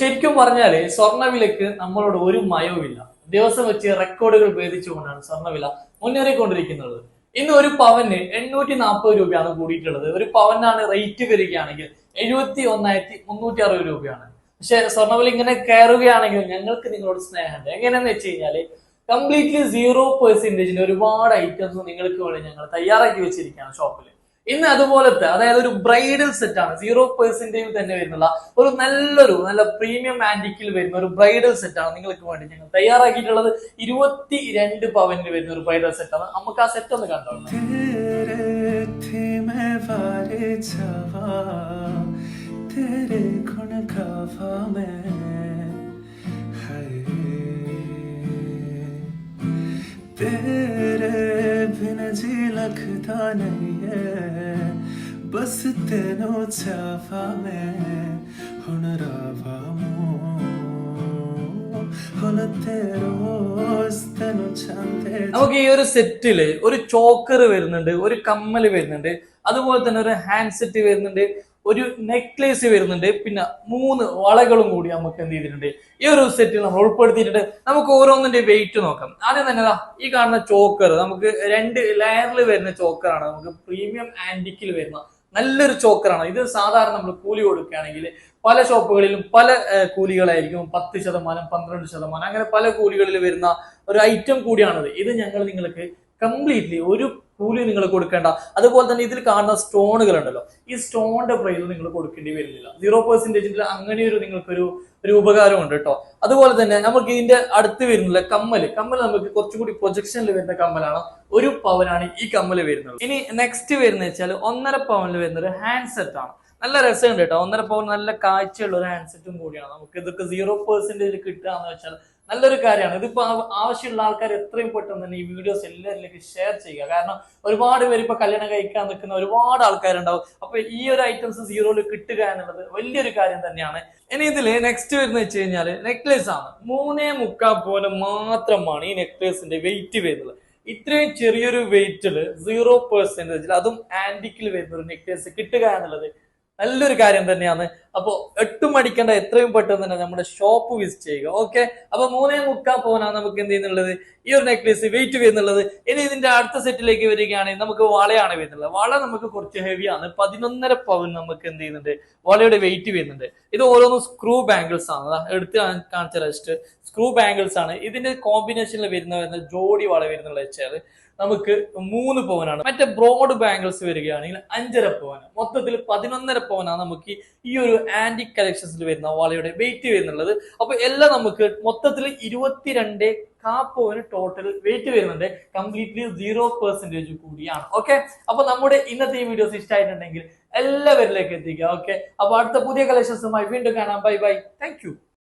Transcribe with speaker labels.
Speaker 1: ശരിക്കും പറഞ്ഞാൽ സ്വർണവിലക്ക് നമ്മളോട് ഒരു മയവുമില്ല. ദിവസം വെച്ച് റെക്കോർഡുകൾ ഭേദിച്ചുകൊണ്ടാണ് സ്വർണവില മുന്നേറിക്കൊണ്ടിരിക്കുന്നത്. ഇന്ന് ഒരു പവന് എണ്ണൂറ്റി നാൽപ്പത് രൂപയാണ് കൂടിയിട്ടുള്ളത്. ഒരു പവനാണ് റേറ്റ് വരികയാണെങ്കിൽ എഴുപത്തി ഒന്നായിരത്തി മുന്നൂറ്റി അറുപത് രൂപയാണ്. പക്ഷെ സ്വർണവില ഇങ്ങനെ കയറുകയാണെങ്കിൽ ഞങ്ങൾക്ക് നിങ്ങളോട് സ്നേഹമുണ്ട്. എങ്ങനെയാന്ന് വെച്ച് കഴിഞ്ഞാൽ കംപ്ലീറ്റ്ലി സീറോ പെർസെന്റേജിന് ഒരുപാട് ഐറ്റംസ് നിങ്ങൾക്ക് വേണ്ടി ഞങ്ങൾ തയ്യാറാക്കി വെച്ചിരിക്കുകയാണ് ഷോപ്പിൽ ഇന്ന് അതുപോലത്തെ അതായത് ഒരു ബ്രൈഡൽ സെറ്റ് ആണ് സീറോ പെർസെന്റേജ് തന്നെ വരുന്നുള്ള ഒരു നല്ലൊരു നല്ല പ്രീമിയം ആന്റിക്കിൽ വരുന്ന ഒരു ബ്രൈഡൽ സെറ്റ് ആണ് നിങ്ങൾക്ക് വേണ്ടി ഞങ്ങൾ തയ്യാറാക്കിയിട്ടുള്ളത് ഇരുപത്തി രണ്ട് പവനിൽ വരുന്ന ഒരു ബ്രൈഡൽ സെറ്റ് ആണ് നമുക്ക് ആ സെറ്റ് ഒന്ന് കണ്ടോ
Speaker 2: तेरे थे मैं वारे छवा तेरे गुण गावा मैं हाय तेरे बिन जी लगता नहीं है बस तेनो छावा मैं हुन रावा मो हुन तेरो तेनो छांदे
Speaker 1: നമുക്ക് ഈ ഒരു സെറ്റില് ഒരു ചോക്കർ വരുന്നുണ്ട് ഒരു കമ്മല് വരുന്നുണ്ട് അതുപോലെ തന്നെ ഒരു ഹാൻഡ് സെറ്റ് വരുന്നുണ്ട് ഒരു നെക്ലേസ് വരുന്നുണ്ട്. പിന്നെ മൂന്ന് വളകളും കൂടി നമുക്ക് എന്ത് ചെയ്തിട്ടുണ്ട്? ഈ ഒരു സെറ്റിൽ നമ്മൾ ഉൾപ്പെടുത്തിയിട്ടുണ്ട്. നമുക്ക് ഓരോന്നിന്റെ വെയിറ്റ് നോക്കാം. ആദ്യം തന്നെ ഈ കാണുന്ന ചോക്കർ നമുക്ക് രണ്ട് ലെയറിൽ വരുന്ന ചോക്കറാണ് നമുക്ക് പ്രീമിയം ആന്റിക്കിൽ വരുന്ന നല്ലൊരു ചോക്കറാണ് ഇത് സാധാരണ നമ്മൾ കൂലി കൊടുക്കുകയാണെങ്കിൽ പല ഷോപ്പുകളിലും പല കൂലികളായിരിക്കും. പത്ത് ശതമാനം പന്ത്രണ്ട് ശതമാനം അങ്ങനെ പല കൂലികളിൽ വരുന്ന ഒരു ഐറ്റം കൂടിയാണത്. ഇത് ഞങ്ങൾ നിങ്ങൾക്ക് കംപ്ലീറ്റ്ലി ഒരു കൂലി നിങ്ങൾ കൊടുക്കേണ്ട. അതുപോലെ തന്നെ ഇതിൽ കാണുന്ന സ്റ്റോണുകൾ ഉണ്ടല്ലോ ഈ സ്റ്റോണിന്റെ പ്രൈസ് നിങ്ങൾ കൊടുക്കേണ്ടി വരുന്നില്ല. സീറോ പെർസെന്റേജിൽ അങ്ങനെ ഒരു നിങ്ങൾക്കൊരു ഒരു ഉപകാരമുണ്ട് കേട്ടോ. അതുപോലെ തന്നെ നമുക്ക് ഇതിന്റെ അടുത്ത് വരുന്നില്ല കമ്മൽ കമ്മൽ നമുക്ക് കുറച്ചുകൂടി പ്രൊജക്ഷനിൽ വരുന്ന കമ്മലാണ്. ഒരു പവനാണ് ഈ കമ്മൽ വരുന്നത്. ഇനി നെക്സ്റ്റ് വരുന്ന വെച്ചാൽ ഒന്നര പവനിൽ വരുന്ന ഒരു ഹാൻഡ് സെറ്റ് ആണ്. നല്ല രസമുണ്ട് കേട്ടോ. ഒന്നര പവൻ നല്ല കാഴ്ചയുള്ള ഒരു ഹാൻഡ് സെറ്റും കൂടിയാണ്. നമുക്ക് ഇതൊക്കെ സീറോ പെർസെന്റേജ് കിട്ടുക എന്ന് വെച്ചാൽ നല്ലൊരു കാര്യമാണ്. ഇതിപ്പോ ആവ- ആവശ്യമുള്ള ആൾക്കാർ എത്രയും പെട്ടെന്ന് തന്നെ ഈ വീഡിയോസ് എല്ലാവരിലേക്ക് ഷെയർ ചെയ്യുക. കാരണം ഒരുപാട് പേര് ഇപ്പൊ കല്യാണം കഴിക്കാൻ നിൽക്കുന്ന ഒരുപാട് ആൾക്കാരുണ്ടാവും. അപ്പൊ ഈ ഒരു ഐറ്റംസ് സീറോയിൽ കിട്ടുക എന്നുള്ളത് വലിയൊരു കാര്യം തന്നെയാണ്. ഇനി ഇതിൽ നെക്സ്റ്റ് വരുന്ന വെച്ച് കഴിഞ്ഞാൽ നെക്ലേസ് ആണ്. മൂന്നേ മുക്കാൽ പോലെ മാത്രമാണ് ഈ നെക്ലേസിന്റെ വെയിറ്റ് വരുന്നത്. ഇത്രയും ചെറിയൊരു വെയിറ്റിൽ സീറോ പെർസെന്റേജിൽ അതും ആന്റിക്കിൽ വരുന്ന ഒരു നെക്ലേസ് കിട്ടുക എന്നുള്ളത് നല്ലൊരു കാര്യം തന്നെയാണ്. അപ്പോ എട്ടും അടിക്കേണ്ട എത്രയും പെട്ടെന്ന് തന്നെ നമ്മുടെ ഷോപ്പ് വിസിറ്റ് ചെയ്യുക ഓക്കെ അപ്പൊ മൂന്നേ മുക്കാൽ പോകാനാണ് നമുക്ക് എന്ത് ചെയ്യുന്നുള്ളത്? ഈ ഒരു നെക്ലേസ് വെയിറ്റ് വരുന്നുള്ളത് ഇനി ഇതിന്റെ അടുത്ത സെറ്റിലേക്ക് വരികയാണെങ്കിൽ നമുക്ക് വളയാണ് വരുന്നുള്ളത് വള നമുക്ക് കുറച്ച് ഹെവിയാണ് പതിനൊന്നര പവൻ നമുക്ക് എന്ത് ചെയ്യുന്നുണ്ട്? വളയുടെ വെയിറ്റ് വരുന്നുണ്ട്. ഇത് ഓരോന്നും സ്ക്രൂ ബാംഗിൾസ് ആണ്. എടുത്ത് കാണിച്ച റെസ്റ്റ് സ്ക്രൂ ബാംഗിൾസ് ആണ്. ഇതിന്റെ കോമ്പിനേഷനിൽ വരുന്ന ജോഡി വള വരുന്നുള്ള വെച്ചാൽ നമുക്ക് മൂന്ന് പവനാണ്. മറ്റേ ബ്രോഡ് ബാംഗിൾസ് വരികയാണെങ്കിൽ അഞ്ചര പവനാണ്. മൊത്തത്തിൽ പതിനൊന്നര പവനാണ് നമുക്ക് ഈ ഒരു ആന്റിക് കളക്ഷൻസിൽ വരുന്ന വളയുടെ വെയിറ്റ് വരുന്നുള്ളത്. അപ്പൊ എല്ലാം നമുക്ക് മൊത്തത്തിൽ ഇരുപത്തിരണ്ട് കാപ്പോവിന് ടോട്ടൽ വെയിറ്റ് വരുന്നുണ്ട്. കംപ്ലീറ്റ്ലി സീറോ പെർസെന്റേജ് കൂടിയാണ്. ഓക്കെ അപ്പൊ നമ്മുടെ ഇന്നത്തെ ഈ വീഡിയോസ് ഇഷ്ടമായിട്ടുണ്ടെങ്കിൽ എല്ലാവരിലേക്ക് എത്തിക്കുക. ഓക്കെ അപ്പൊ അടുത്ത പുതിയ കളക്ഷൻസുമായി വീണ്ടും കാണാം. Bye bye thank